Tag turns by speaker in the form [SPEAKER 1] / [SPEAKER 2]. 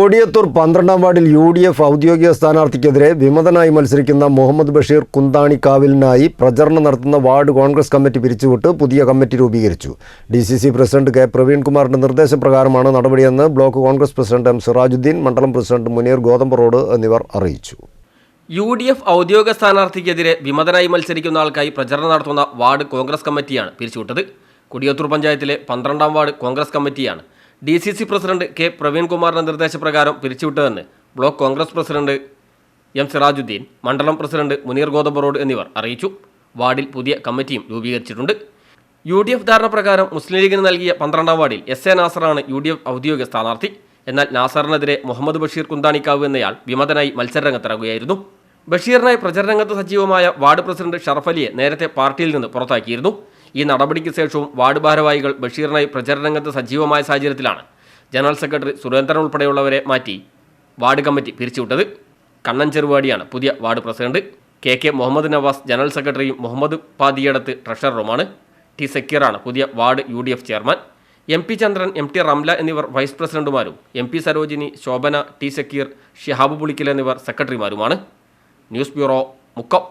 [SPEAKER 1] കൊടിയത്തൂർ പന്ത്രണ്ടാം വാർഡിൽ U D F ഔദ്യോഗിക സ്ഥാനാർത്ഥിക്കെതിരെ വിമതനായി മത്സരിക്കുന്ന മുഹമ്മദ് ബഷീർ കുന്താണിക്കാവിലിനായി പ്രചരണം നടത്തുന്ന വാർഡ് കോൺഗ്രസ് കമ്മിറ്റി പിരിച്ചുവിട്ട് പുതിയ കമ്മിറ്റി രൂപീകരിച്ചു. D C C president K പ്രവീൺകുമാറിന്റെ നിർദ്ദേശപ്രകാരമാണ് നടപടിയെന്ന് block Congress president M Sirajuddin മണ്ഡലം പ്രസിഡന്റ് മുനീർ ഗോതമ്പറോഡ് എന്നിവർ അറിയിച്ചു.
[SPEAKER 2] യു ഡി എഫ് ഔദ്യോഗിക സ്ഥാനാർത്ഥിക്കെതിരെ വിമതനായി മത്സരിക്കുന്ന ആൾക്കായി പ്രചരണം നടത്തുന്ന വാർഡ് കോൺഗ്രസ് കമ്മിറ്റിയാണ് പിരിച്ചുവിട്ടത്. കൊടിയത്തൂർ പഞ്ചായത്തിലെ പന്ത്രണ്ടാം വാർഡ് കോൺഗ്രസ് കമ്മിറ്റിയാണ് D C C president K. പ്രവീൺകുമാറിന്റെ നിർദ്ദേശപ്രകാരം പിരിച്ചുവിട്ടതെന്ന് block Congress president M. Sirajuddin മണ്ഡലം പ്രസിഡന്റ് മുനീർ ഗോതമ്പറോഡ് എന്നിവർ അറിയിച്ചു. വാർഡിൽ പുതിയ കമ്മിറ്റിയും രൂപീകരിച്ചിട്ടുണ്ട്. യു ഡി എഫ് ധാരണപ്രകാരം മുസ്ലിം ലീഗിന് നൽകിയ പന്ത്രണ്ടാം വാർഡിൽ എസ്. എ. നാസറാണ് യു ഡി എഫ് ഔദ്യോഗിക സ്ഥാനാർത്ഥി. എന്നാൽ നാസറിനെതിരെ മുഹമ്മദ് ബഷീർ കുന്താണിക്കാവ് എന്നയാൾ വിമതനായി മത്സരരംഗത്തിറങ്ങുകയായിരുന്നു. ബഷീറിനായി പ്രചരണരംഗത്ത് സജീവമായ വാർഡ് പ്രസിഡന്റ് ഷറഫലിയെ നേരത്തെ പാർട്ടിയിൽ നിന്ന് പുറത്താക്കിയിരുന്നു. ഈ നടപടിക്ക് ശേഷവും വാർഡ് ഭാരവാഹികൾ ബഷീറിനായി പ്രചരണരംഗത്ത് സജീവമായ സാഹചര്യത്തിലാണ്. ജനറൽ സെക്രട്ടറി സുരേന്ദ്രൻ ഉൾപ്പെടെയുള്ളവരെ മാറ്റി വാർഡ് കമ്മിറ്റി പിരിച്ചുവിട്ടത് കണ്ണൻ ചെറുവാടിയാണ്. പുതിയ ward president K K Muhammad Navas general സെക്രട്ടറിയും മുഹമ്മദ് പാതിയടത്ത് ട്രഷററുമാണ്. ടി സക്കീറാണ് പുതിയ ward U D F chairman. M P Chandran M T Ramla എന്നിവർ vice പ്രസിഡന്റുമാരും. M P Sarojini Shobhana T Sakeer Shihab Pulikkal എന്നിവർ സെക്രട്ടറിമാരുമാണ്. News bureau Mukkam.